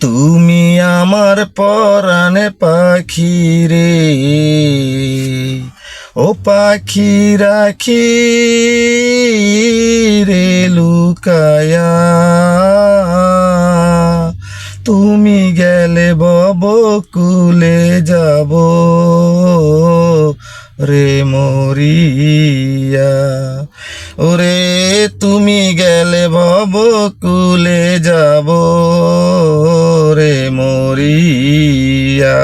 তুমি আমার পরাণে পাখি রে। ও পাখি রাখি রে লুকায়া। তুমি গেলে বব কুলে যাব রে মরিয়া। ওরে তুমি গেলে ভব কুলে যাব রে মরিয়া।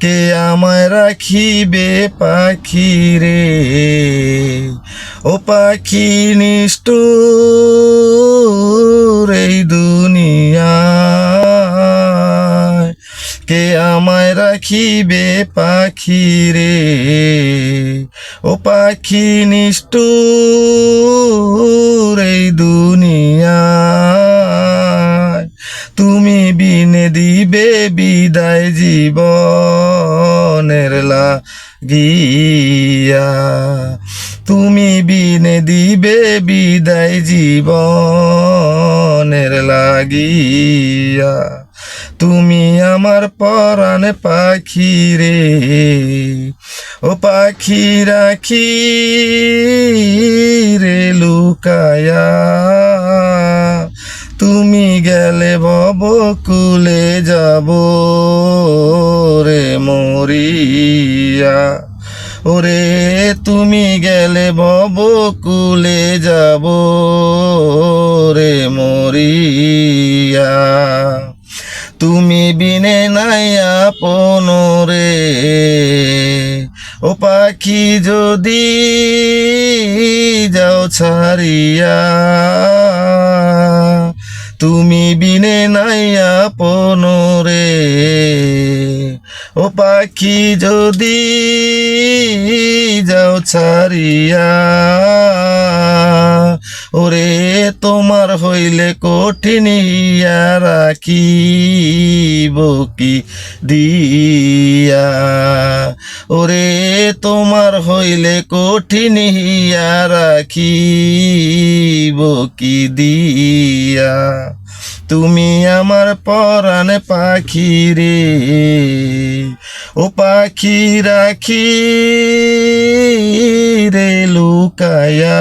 কে আমায় রাখিবে পাখি রে ও পাখি নিষ্ঠুর এই দুনিয়ায়। কে আমায় রাখিবে পাখি রে ও পাখি নিষ্ঠুর জীবনের লাগিয়া। তুমি বিনে দিবে বিদায় জীবনের লাগিয়া। তুমি আমার পরাণ পাখি রে ও পাখি রাখি রে লুকায়া। তুমি গেলে বব কুলে যাব। মরিয়া ওরে, তুমি গেলে বব কুলে যাব। রে মরিয়া। তুমি বিনে নাই আপন রে। ও পাখি যদি যাও ছাড়িয়া, তুমি বিনে নাই আপন রে। ও পাখি যদি যাও ছাড়িয়া তোমার হইলে কঠিন ইয়া রাখিব কি দিয়া? ওরে, তোমার হইলে কঠিন ইয়া রাখিব কি দিয়া? তুমি আমার পরাণ পাখি রে, ও পাখি রাখি রে, লুকায়া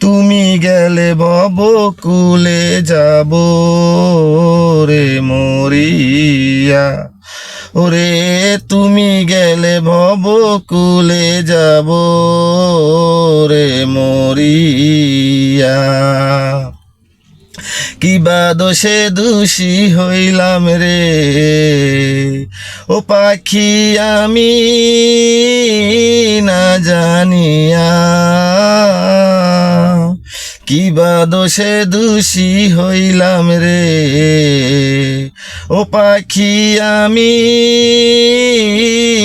তুমি গেলে বব কুলে যাব রে মরিয়া। ওরে, তুমি গেলে ভব কুলে যাব রে মরিয়া। কিবা দোষে দোষী হইলাম রে। ও পাখি আমি না জানিয়া কিবা দোষে দোষী হইলাম রে? ও পাখি আমি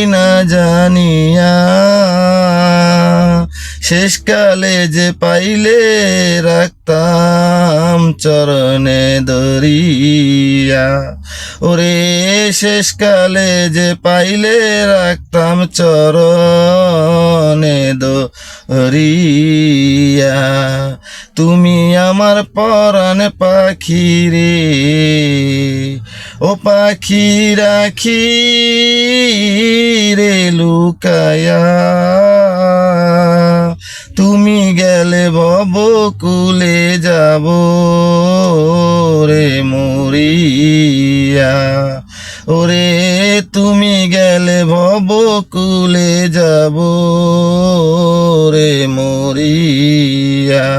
না জানিয়া শেষকালে যে পাইলে রাখতাম চরণে দরিয়া। ওরে শেষকালে যে পাইলে রাখতাম চরণে দরিয়া। তুমি আমার পরাণ পাখি রে ও পাখি রাখি রে লুকায়া যাব রে মরিয়া। ওরে তুমি গেলে ভব কুলে যাব রে মরিয়া।